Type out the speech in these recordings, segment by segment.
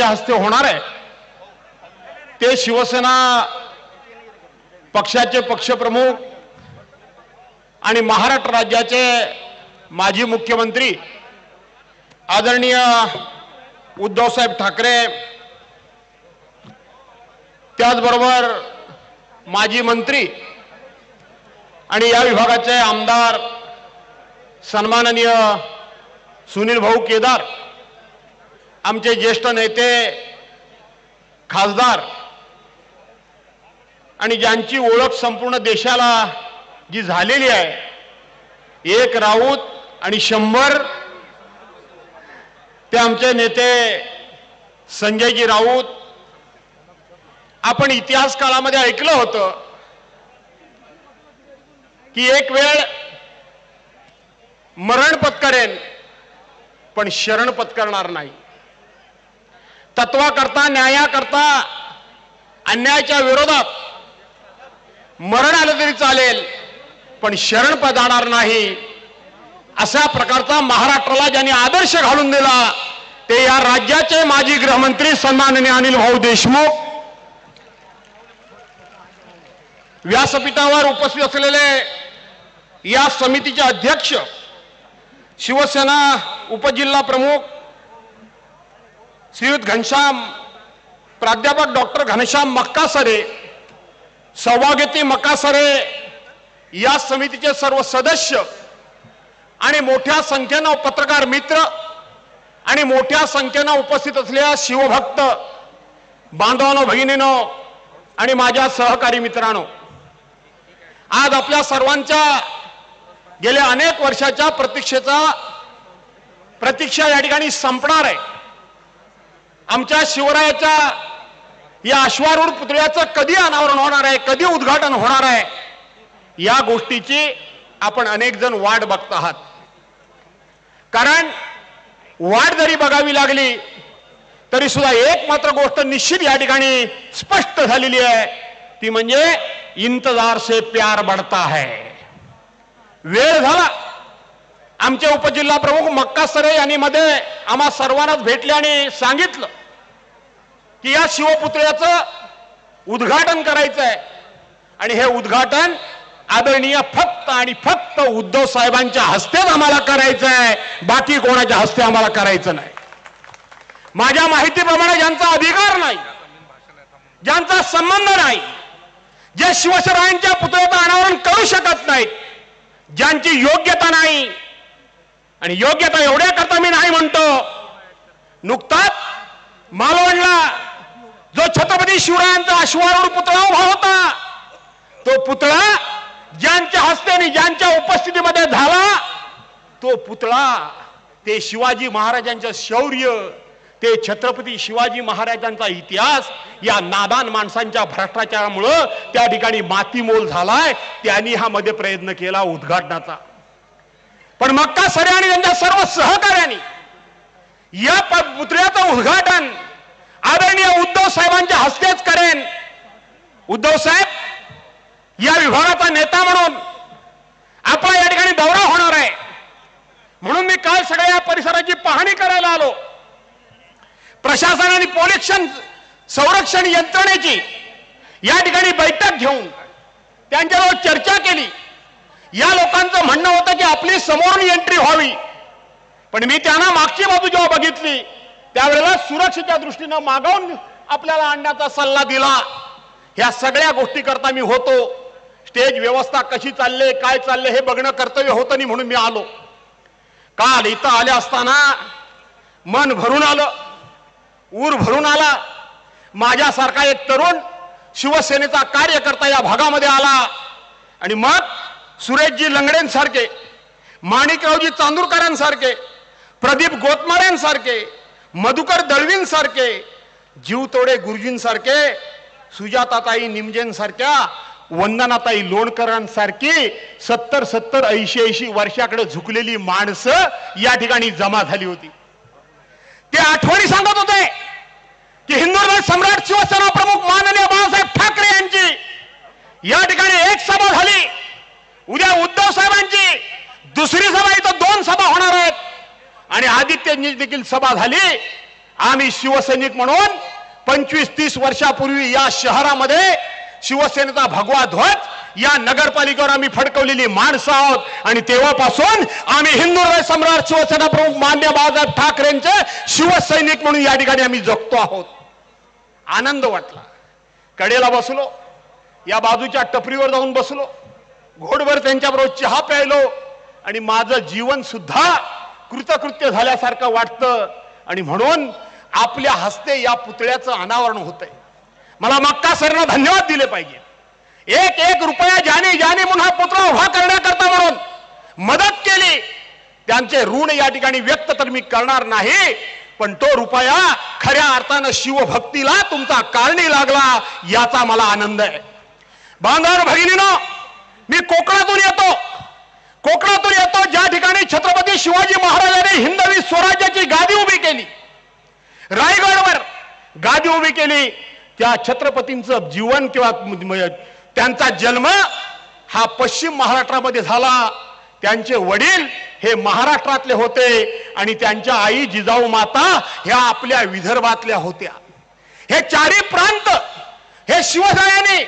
हस्ते होणार आहे. ते शिवसेना पक्षाचे पक्षप्रमुख आणि महाराष्ट्र राज्याचे माजी मुख्यमंत्री आदरणीय उद्धवसाहेब ठाकरे त्याचबरोबर माजी मंत्री आणि या विभागाचे आमदार सन्माननीय सुनील भाऊ केदार आमचे ज्येष्ठ नेते खासदार आणि ज्यांची ओळख संपूर्ण देशाला जी झालेली आहे एक राऊत आणि शंभर ते आमचे नेते संजयजी राऊत. आपण इतिहास काळामध्ये ऐकलं होतं की एक वेळ मरण पत्करेन पण शरण पत्करणार नाही. तत्वाकरता न्यायाकरता अन्यायाच्या विरोधात मरण आलं तरी चालेल पण शरण पदाणार नाही. अशा प्रकारचा महाराष्ट्राला ज्यांनी आदर्श घालून दिला ते या राज्याचे माजी गृहमंत्री सन्माननीय अनिल भाऊ देशमुख व्यासपीठावर उपस्थित असलेले या समितीचे अध्यक्ष शिवसेना उपजिल्हा प्रमुख श्रीयुत घनश्याम प्राध्यापक डॉक्टर घनश्याम मक्कासरे सौभाग्यती मक्कासरे या समितीचे सर्व सदस्य आणि मोठ्या संख्येनं पत्रकार मित्र आणि मोठ्या संख्येनं उपस्थित असलेल्या शिवभक्त बांधवानो भगिनीनो आणि माझ्या सहकारी मित्रांनो आज आपल्या सर्वांच्या गेल्या अनेक वर्षाच्या प्रतीक्षेचा प्रतीक्षा या ठिकाणी संपणार आहे. आमच्या शिवरायाच्या या अश्वारूढ पुतळ्याचं कधी अनावरण होणार आहे कधी उद्घाटन होणार आहे या गोष्टीची आपण अनेक जण वाट बघत आहात. कारण वाट जरी बघावी लागली तरी सुद्धा एक मात्र गोष्ट निश्चित या ठिकाणी स्पष्ट झालेली आहे ती म्हणजे इंतजार से प्यार बढ़ता है वेळ झाला. आमचे उपजिल्हा प्रमुख मक्का सरे यांनी मध्ये आम्हा सर्वांनाच भेटले आणि सांगितलं. की या शिवपुतळ्याचं उद्घाटन करायचं आहे आणि हे उद्घाटन आदरणीय फक्त आणि फक्त उद्धव साहेबांच्या हस्तेच आम्हाला करायचं आहे बाकी कोणाच्या हस्ते आम्हाला करायचं नाही. माझ्या माहितीप्रमाणे ज्यांचा अधिकार नाही ज्यांचा संबंध नाही जे शिवसेनांच्या पुतळ्याचं अनावरण करू शकत नाहीत ज्यांची योग्यता नाही आणि योग्यता एवढ्या करता मी नाही म्हणतो नुकताच मालवणला जो छत्रपती शिवरायांचा अश्वारूढ पुतळा उभा होता तो पुतळा ज्यांच्या हस्ते आणि ज्यांच्या उपस्थितीमध्ये झाला तो पुतळा ते शिवाजी महाराजांचं शौर्य ते छत्रपती शिवाजी महाराजांचा इतिहास या नादान माणसांच्या भ्रष्टाचारामुळं त्या ठिकाणी मातीमोल झालाय त्यांनी हा मध्ये प्रयत्न केला उद्घाटनाचा. पण मक्का सरे आणि त्यांच्या सर्व सहकार्यांनी या पुतळ्याचं उद्घाटन आदरणीय उद्धव साहेबांच्या हस्तेच करेन. उद्धव साहेब या विभागाचा नेता म्हणून आपला या ठिकाणी दौरा होणार आहे. म्हणून मी काल सगळ्या या परिसराची पाहणी करायला आलो. प्रशासन आणि पोलीस संरक्षण यंत्रणेची या ठिकाणी बैठक घेऊन त्यांच्यावर चर्चा केली. या लोकांचं म्हणणं होतं की आपली समोरून एंट्री व्हावी. पण मी त्यांना मागची बाजू जेव्हा बघितली त्यावेळेला सुरक्षेच्या दृष्टीनं मागवून आपल्याला आणण्याचा सल्ला दिला. ह्या सगळ्या गोष्टी करता मी होतो. स्टेज व्यवस्था कशी चालले काय चालले हे बघणं कर्तव्य होतं नाही म्हणून मी आलो. काल इथं आले असताना मन भरून आलं ऊर भरून आला. माझ्यासारखा एक तरुण शिवसेनेचा कार्यकर्ता या भागामध्ये आला. आणि मग सुरेशजी लंगडेंसारखे माणिकरावजी चांदूरकरांसारखे प्रदीप गोतमारेंसारखे मधुकर दळवींसारखे जीवतोडे गुरुजींसारखे सुजाताताई निमजेंसारख्या वंदनाताई लोणकरांसारखी सत्तर सत्तर ऐंशी ऐंशी वर्षाकडे झुकलेली माणसं या ठिकाणी जमा झाली होती. ते आठवणी सांगत होते की हिंदू सम्राट शिवसेना प्रमुख माननीय बाळासाहेब ठाकरे यांची या ठिकाणी एक सभा झाली. उद्या उद्धव साहेबांची दुसरी सभा इथं दोन सभा होणार आहेत. आणि आदित्यजी देखील सभा झाली. आम्ही शिवसैनिक म्हणून पंचवीस तीस वर्षापूर्वी या शहरामध्ये शिवसेनेचा भगवा ध्वज या नगरपालिकेवर आम्ही फडकवलेली माणसं आहोत. आणि तेव्हापासून आम्ही हिंदू सम्राट शिवसेना प्रमुख मान्य बाळासाहेब ठाकरेंचे शिवसैनिक म्हणून या ठिकाणी आम्ही जगतो आहोत. आनंद वाटला. कडेला बसलो. या बाजूच्या टपरीवर जाऊन बसलो. घोडभर त्यांच्याबरोबर चहा प्यायलो. आणि माझं जीवन सुद्धा कृतकृत्य झाल्यासारखं वाटतं. आणि म्हणून आपल्या हस्ते या पुतळ्याचं अनावरण होतंय. मला मक्का सरनं धन्यवाद दिले पाहिजे. एक एक रुपया ज्याने ज्याने म्हणून हा पुतळा उभा करण्याकरता म्हणून मदत केली त्यांचे ऋण या ठिकाणी व्यक्त तर मी करणार नाही पण तो रुपया खऱ्या अर्थानं शिवभक्तीला तुमचा कारणी लागला याचा मला आनंद आहे. बांधव भगिनीनो मी कोकणातून येतो. कोकणातून येतो ज्या ठिकाणी छत्रपती शिवाजी महाराजांनी हिंदवी स्वराज्याची गादी उभी केली. रायगडवर गादी उभी केली. त्या छत्रपतींचं जीवन किंवा त्यांचा जन्म हा पश्चिम महाराष्ट्रामध्ये झाला. त्यांचे वडील हे महाराष्ट्रातले होते आणि त्यांच्या आई जिजाऊ माता ह्या आपल्या विदर्भातल्या होत्या. हे चारी प्रांत हे शिवसेनेने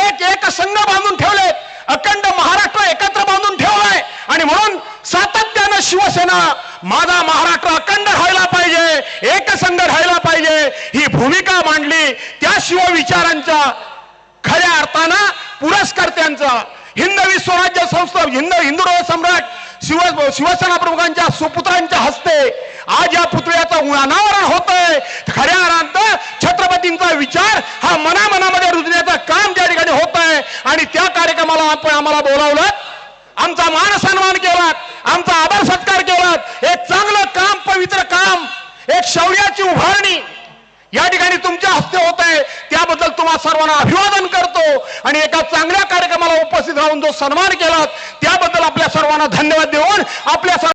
एक एक संघ बांधून ठेवले अखंड महाराष्ट्र एकत्र आणि म्हणून सातत्यानं शिवसेना माझा महाराष्ट्र अखंड राहायला पाहिजे एकसंघ राहायला पाहिजे ही भूमिका मांडली. त्या शिवविचारांच्या खऱ्या अर्थानं पुरस्कर्त्यांचा हिंदवी स्वराज्य संस्था हिंद हिंदू सम्राट शिव शिवसेना प्रमुखांच्या सुपुत्रांच्या हस्ते आज या पुतळ्याचं अनावरण होतंय. खऱ्या अर्थात छत्रपतींचा विचार हा मनामनामध्ये रुजण्याचं काम त्या ठिकाणी होत आहे आणि त्या कार्यक्रमाला आपण आम्हाला बोलावलं आमचा मान सन्मान केला आमचा आभार सत्कार केला एक चांगलं काम पवित्र काम एक शौर्याची उभारणी या ठिकाणी तुमच्या हस्ते होत आहे त्याबद्दल तुम्हा सर्वांना अभिवादन करतो आणि एका चांगल्या कार्यक्रमाला उपस्थित राहून जो सन्मान केला त्याबद्दल आपल्या सर्वांना धन्यवाद देऊन आपल्या सर्व